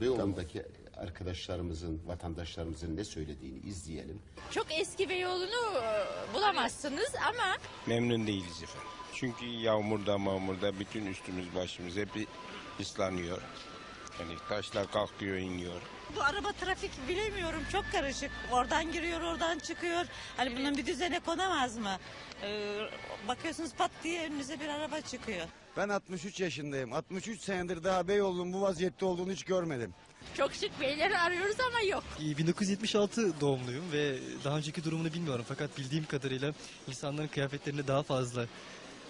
Beyoğlu'ndaki arkadaşlarımızın, vatandaşlarımızın ne söylediğini izleyelim. Çok eski bir yolunu e, bulamazsınız ama Memnun değiliz efendim. Çünkü yağmurda mağmurda bütün üstümüz başımız hep ıslanıyor. Yani taşlar kalkıyor iniyor. Bu araba trafik bilemiyorum çok karışık. Oradan giriyor oradan çıkıyor. Hani bunun bir düzene konamaz mı? Ee, bakıyorsunuz pat diye önünüze bir araba çıkıyor. Ben 63 yaşındayım. 63 senedir daha Beyoğlu'nun bu vaziyette olduğunu hiç görmedim. çok şık beyleri arıyoruz ama yok. 1976 doğumluyum ve daha önceki durumunu bilmiyorum fakat bildiğim kadarıyla insanların kıyafetlerine daha fazla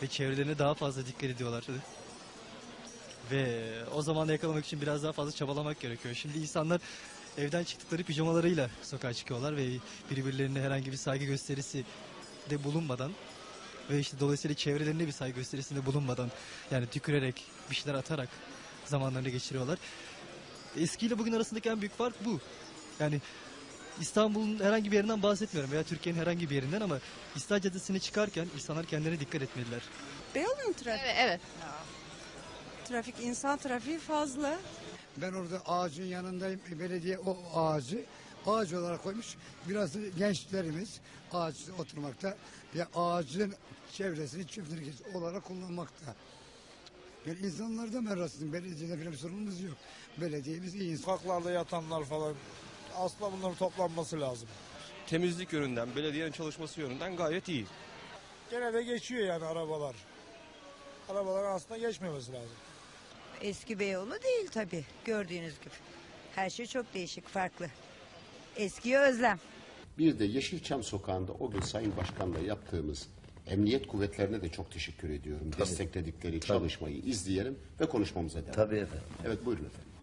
ve çevrelerine daha fazla dikkat ediyorlar. Ve o zaman yakalamak için biraz daha fazla çabalamak gerekiyor. Şimdi insanlar evden çıktıkları pijamalarıyla sokağa çıkıyorlar ve birbirlerine herhangi bir saygı gösterisi de bulunmadan ve işte dolayısıyla çevrelerine bir saygı gösterisinde bulunmadan yani tükürerek bir şeyler atarak zamanlarını geçiriyorlar. Eskiyle bugün arasındaki en büyük fark bu. Yani İstanbul'un herhangi bir yerinden bahsetmiyorum veya Türkiye'nin herhangi bir yerinden ama İstiklal Caddesi'ne çıkarken insanlar kendilerine dikkat etmeliler. Beyoğlu'nun trafik. Evet, evet. Trafik, insan trafiği fazla. Ben orada ağacın yanındayım. Belediye o ağacı ağaç olarak koymuş. Biraz da gençlerimiz ağaç oturmakta ve ağacın çevresini çiftlik olarak kullanmakta. Yani insanlardan ben rahatsızım. Belediyede falan bir sorunumuz yok. Belediyemiz iyi insan. Sokaklarda yatanlar falan aslında bunların toplanması lazım. temizlik yönünden, belediyenin çalışması yönünden gayet iyi. Gene de geçiyor yani arabalar. Arabaların aslında geçmemesi lazım. Eski Beyoğlu değil tabii gördüğünüz gibi. Her şey çok değişik, farklı. Eskiye özlem. Bir de Yeşilçam Sokağı'nda o gün Sayın Başkan'la yaptığımız emniyet kuvvetlerine de çok teşekkür ediyorum. Destekledikleri çalışmayı izleyelim ve konuşmamıza devam Tabii efendim. Evet buyurun efendim.